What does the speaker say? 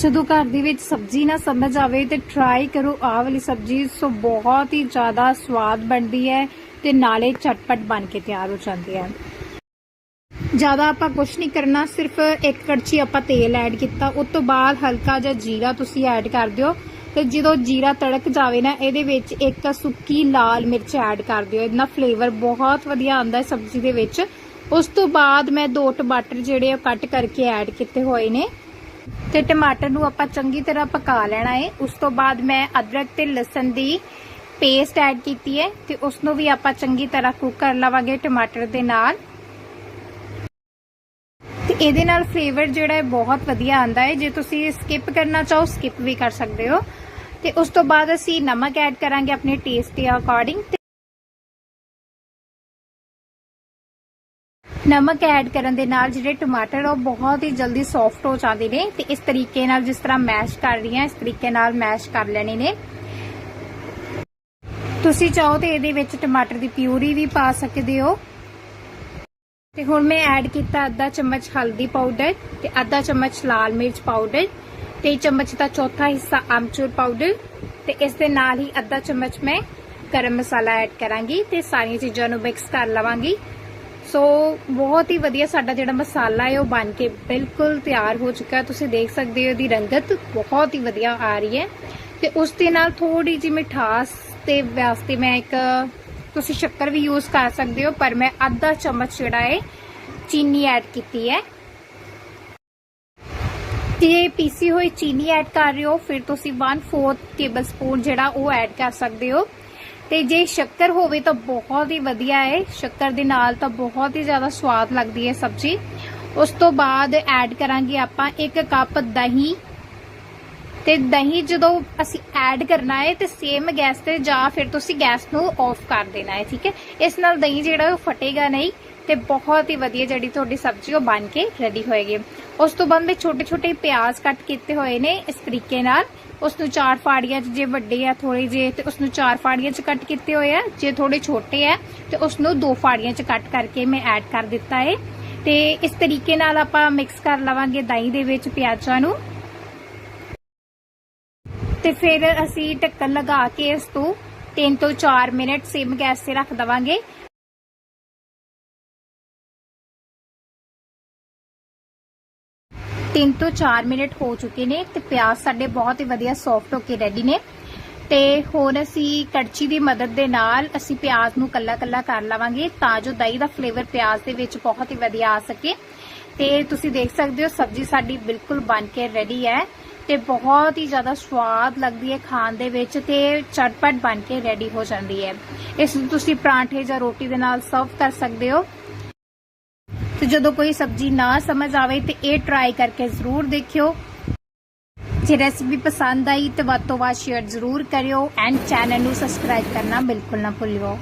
ਜਦੋਂ ਘਰ ਦੇ ਵਿੱਚ ਸਬਜ਼ੀ ਨਾ ਸਮਝ ਆਵੇ ਤੇ ਟਰਾਈ ਕਰੋ ਆਹ ਵਾਲੀ ਸਬਜ਼ੀ, ਸੋ ਬਹੁਤ ਹੀ ਜ਼ਿਆਦਾ ਸਵਾਦ ਬਣਦੀ ਹੈ ਤੇ ਨਾਲੇ ਚਟਪਟ ਬਣ ਕੇ ਤਿਆਰ ਹੋ ਜਾਂਦੀ ਹੈ ਜ਼ਿਆਦਾ ਆਪਾਂ ਕੁਝ ਨਹੀਂ ਕਰਨਾ, ਸਿਰਫ ਇੱਕ ਕੜਛੀ ਆਪਾਂ ਤੇਲ ਐਡ ਕੀਤਾ, ਉਸ ਤੋਂ ਬਾਅਦ ਹਲਕਾ ਜਿਹਾ ਜੀਰਾ ਤੁਸੀਂ ਐਡ ਕਰ ਦਿਓ ਤੇ ਜਦੋਂ ਜੀਰਾ ਤੜਕ ਜਾਵੇ ਨਾ, ਇਹਦੇ ਵਿੱਚ ਇੱਕ ਸੁੱਕੀ ਲਾਲ ਮਿਰਚ ਐਡ ਕਰ ਦਿਓ, ਇਹਦਾ ਫਲੇਵਰ ਬਹੁਤ ਵਧੀਆ ਆਉਂਦਾ ਹੈ ਸਬਜ਼ੀ ਦੇ ਵਿੱਚ। ਉਸ ਤੋਂ ਬਾਅਦ ਮੈਂ ਦੋ ਟਮਾਟਰ ਜਿਹੜੇ ਆ ਕੱਟ ਕਰਕੇ ਐਡ ਕੀਤੇ ਹੋਏ ਨੇ। ਤੇ ਟਮਾਟਰ ਨੂੰ ਆਪਾਂ ਚੰਗੀ ਤਰ੍ਹਾਂ ਪਕਾ ਲੈਣਾ ਹੈ ਉਸ ਤੋਂ ਬਾਅਦ ਮੈਂ ਅਦਰਕ ਤੇ ਲਸਣ ਦੀ ਪੇਸਟ ਐਡ ਕੀਤੀ ਹੈ ਤੇ ਉਸ ਨੂੰ ਵੀ ਆਪਾਂ ਚੰਗੀ ਤਰ੍ਹਾਂ ਕੁੱਕ ਕਰ ਲਵਾਂਗੇ ਟਮਾਟਰ ਦੇ ਨਾਲ। ਤੇ ਇਹਦੇ ਨਾਲ ਫਲੇਵਰ ਜਿਹੜਾ ਹੈ ਬਹੁਤ ਵਧੀਆ ਆਂਦਾ ਹੈ ਜੇ ਤੁਸੀਂ ਸਕਿਪ ਕਰਨਾ ਚਾਹੋ ਸਕਿਪ ਵੀ ਕਰ ਸਕਦੇ ਹੋ। ਤੇ ਉਸ ਤੋਂ ਬਾਅਦ ਅਸੀਂ ਨਮਕ ਐਡ ਕਰਾਂਗੇ ਆਪਣੇ ਟੇਸਟ ਦੇ ਅਕੋਰਡਿੰਗ ਨਮਕ ਐਡ ਕਰਨ ਦੇ ਨਾਲ ਜਿਹੜੇ ਟਮਾਟਰ ਉਹ ਬਹੁਤ ਹੀ ਜਲਦੀ ਸੌਫਟ ਹੋ ਜਾਂਦੇ ਨੇ ਤੇ ਇਸ ਤਰੀਕੇ ਨਾਲ ਜਿਸ ਤਰ੍ਹਾਂ ਮੈਸ਼ ਕਰ ਰਹੀ ਹਾਂ ਇਸ ਤਰੀਕੇ ਨਾਲ ਮੈਸ਼ ਕਰ ਲੈਣੇ ਨੇ। ਤੁਸੀਂ ਚਾਹੋ ਤੇ ਇਹਦੇ ਵਿੱਚ ਟਮਾਟਰ ਦੀ ਪਿਊਰੀ ਵੀ ਪਾ ਸਕਦੇ ਹੋ। ਤੇ ਹੁਣ ਮੈਂ ਐਡ ਕੀਤਾ ਅੱਧਾ ਚਮਚ ਹਲਦੀ ਪਾਊਡਰ ਤੇ ਅੱਧਾ ਚਮਚ ਲਾਲ ਮਿਰਚ ਪਾਊਡਰ ਤੇ ਚਮਚ ਦਾ ਚੌਥਾ ਹਿੱਸਾ ਆਮਚੂਰ ਪਾਊਡਰ ਤੇ ਇਸ ਦੇ ਨਾਲ ਹੀ ਅੱਧਾ ਚਮਚ ਮੈਂ ਗਰਮ ਮਸਾਲਾ ਐਡ ਕਰਾਂਗੀ ਤੇ ਸਾਰੀਆਂ ਚੀਜ਼ਾਂ ਨੂੰ ਮਿਕਸ ਕਰ ਲਵਾਂਗੀ। ਸੋ ਬਹੁਤ ਹੀ ਵਧੀਆ ਸਾਡਾ ਜਿਹੜਾ ਮਸਾਲਾ ਹੈ, ਉਹ ਬਣ ਕੇ ਬਿਲਕੁਲ ਤਿਆਰ ਹੋ ਚੁੱਕਾ ਤੁਸੀਂ ਦੇਖ ਸਕਦੇ ਹੋ ਇਹਦੀ ਰੰਗਤ ਬਹੁਤ ਹੀ ਵਧੀਆ ਆ ਰਹੀ ਹੈ। ਤੇ ਉਸ ਦੇ ਨਾਲ ਥੋੜੀ ਜਿਹੀ ਮਿਠਾਸ ਤੇ ਵਾਸਤੇ ਮੈਂ ਇੱਕ, ਤੁਸੀਂ ਸ਼ੱਕਰ ਵੀ ਯੂਜ਼ ਕਰ ਸਕਦੇ ਹੋ, ਪਰ ਮੈਂ ਅੱਧਾ ਚਮਚ ਜਿਹੜਾ ਹੈ, ਚੀਨੀ ਐਡ ਕੀਤੀ ਹੈ। ਤੇ ਪੀਸੀ ਹੋਈ ਚੀਨੀ ਐਡ ਕਰ ਰਹੇ ਹੋ, ਫਿਰ ਤੁਸੀਂ 1/4 ਟੇਬਲਸਪੂਨ ਜਿਹੜਾ ਉਹ ਐਡ ਕਰ ਸਕਦੇ ਹੋ। ਤੇ ਜੇ ਸ਼ੱਕਰ ਹੋਵੇ ਤਾਂ ਬਹੁਤ ਹੀ ਵਧੀਆ ਹੈ। ਸ਼ੱਕਰ ਦੇ ਨਾਲ ਤਾਂ ਬਹੁਤ ਹੀ ਜ਼ਿਆਦਾ ਸਵਾਦ ਲੱਗਦੀ ਹੈ ਸਬਜ਼ੀ। ਉਸ ਤੋਂ ਬਾਅਦ ਐਡ ਕਰਾਂਗੇ ਆਪਾਂ 1 ਕੱਪ ਦਹੀਂ। ਤੇ ਦਹੀਂ ਜਦੋਂ ਅਸੀਂ ਐਡ ਕਰਨਾ ਹੈ ਤੇ ਸੇਮ ਗੈਸ ਤੇ ਜਾਂ ਫਿਰ ਤੁਸੀਂ ਗੈਸ ਨੂੰ ਆਫ ਕਰ ਦੇਣਾ ਹੈ, ਠੀਕ ਹੈ? ਇਸ ਨਾਲ ਦਹੀਂ ਜਿਹੜਾ ਉਹ ਫਟੇਗਾ ਨਹੀਂ। ਤੇ ਬਹੁਤ ਹੀ ਵਧੀਆ ਜਿਹੜੀ ਤੁਹਾਡੀ ਸਬਜ਼ੀ ਉਹ ਬਣ ਕੇ ਰੈਡੀ ਹੋਏਗੀ। ਉਸ ਤੋਂ ਬਾਅਦ ਮੈਂ ਛੋਟੇ ਛੋਟੇ ਪਿਆਜ਼ ਕੱਟ ਕੀਤੇ ਹੋਏ ਨੇ ਇਸ ਤਰੀਕੇ ਨਾਲ। ਉਸ ਨੂੰ ਚਾਰ ਫਾੜੀਆਂ 'ਚ ਜੇ ਵੱਡੇ ਆ ਥੋੜੇ ਜੇ, ਤੇ ਉਸ ਨੂੰ ਚਾਰ ਫਾੜੀਆਂ 'ਚ ਕੱਟ ਕੀਤੇ ਹੋਏ ਆ। ਜੇ ਥੋੜੇ ਛੋਟੇ ਆ, ਤੇ ਉਸ ਨੂੰ ਦੋ ਫਾੜੀਆਂ 'ਚ ਕੱਟ ਕਰਕੇ ਮੈਂ ਐਡ ਕਰ ਦਿੱਤਾ ਏ। ਤੇ ਇਸ ਤਰੀਕੇ ਨਾਲ ਆਪਾਂ ਮਿਕਸ ਕਰ ਲਵਾਂਗੇ ਦਹੀਂ ਦੇ ਵਿੱਚ ਪਿਆਜ਼ਾਂ ਨੂੰ। ਤੇ ਫਿਰ ਅਸੀਂ ਢੱਕਣ ਲਗਾ ਕੇ ਇਸ ਤੋਂ 3 ਤੋਂ 4 ਮਿੰਟ ਸਿਮ ਗੈਸ ਤੇ ਰੱਖ ਦਵਾਂਗੇ। ਤਿੰਨ ਤੋਂ 4 ਮਿੰਟ ਹੋ ਚੁੱਕੇ ਨੇ ਤੇ ਪਿਆਜ਼ ਸਾਡੇ ਬਹੁਤ ਹੀ ਵਧੀਆ ਸੌਫਟ ਹੋ ਕੇ ਰੈਡੀ ਨੇ। ਤੇ ਹੁਣ ਅਸੀਂ ਕੜਚੀ ਦੀ ਮਦਦ ਦੇ ਨਾਲ ਅਸੀਂ ਪਿਆਜ਼ ਨੂੰ ਕੱਲਾ ਕੱਲਾ ਕਰ ਲਵਾਂਗੇ ਤਾਂ ਜੋ ਦਹੀਂ ਦਾ ਫਲੇਵਰ ਪਿਆਜ਼ ਦੇ ਵਿੱਚ ਬਹੁਤ ਹੀ ਵਧੀਆ ਆ ਸਕੇ। ਤੇ ਤੁਸੀਂ ਦੇਖ ਸਕਦੇ ਹੋ ਸਬਜ਼ੀ ਸਾਡੀ ਬਿਲਕੁਲ ਬਣ ਕੇ ਰੈਡੀ ਹੈ ਤੇ ਬਹੁਤ ਹੀ ਜ਼ਿਆਦਾ ਸਵਾਦ ਲੱਗਦੀ ਹੈ ਖਾਣ ਦੇ ਵਿੱਚ ਤੇ ਚਟਪਟ ਬਣ ਕੇ ਰੈਡੀ ਹੋ ਜਾਂਦੀ ਹੈ। ਇਸ ਨੂੰ ਤੁਸੀਂ ਪਰਾਂਠੇ ਜਾਂ ਰੋਟੀ ਦੇ ਨਾਲ ਸਰਵ ਕਰ ਸਕਦੇ ਹੋ। ਤੇ ਜਦੋਂ ਕੋਈ ਸਬਜ਼ੀ ਨਾ ਸਮਝ ਆਵੇ ਤੇ ਇਹ ਟਰਾਈ ਕਰਕੇ ਜ਼ਰੂਰ ਦੇਖਿਓ। ਜੇ ਰੈਸਿਪੀ ਪਸੰਦ ਆਈ ਤੇ ਵੱਧ ਤੋਂ ਵੱਧ ਸ਼ੇਅਰ ਜ਼ਰੂਰ ਕਰਿਓ ਐਂਡ ਚੈਨਲ ਨੂੰ ਸਬਸਕ੍ਰਾਈਬ ਕਰਨਾ ਬਿਲਕੁਲ ਨਾ ਭੁੱਲਿਓ।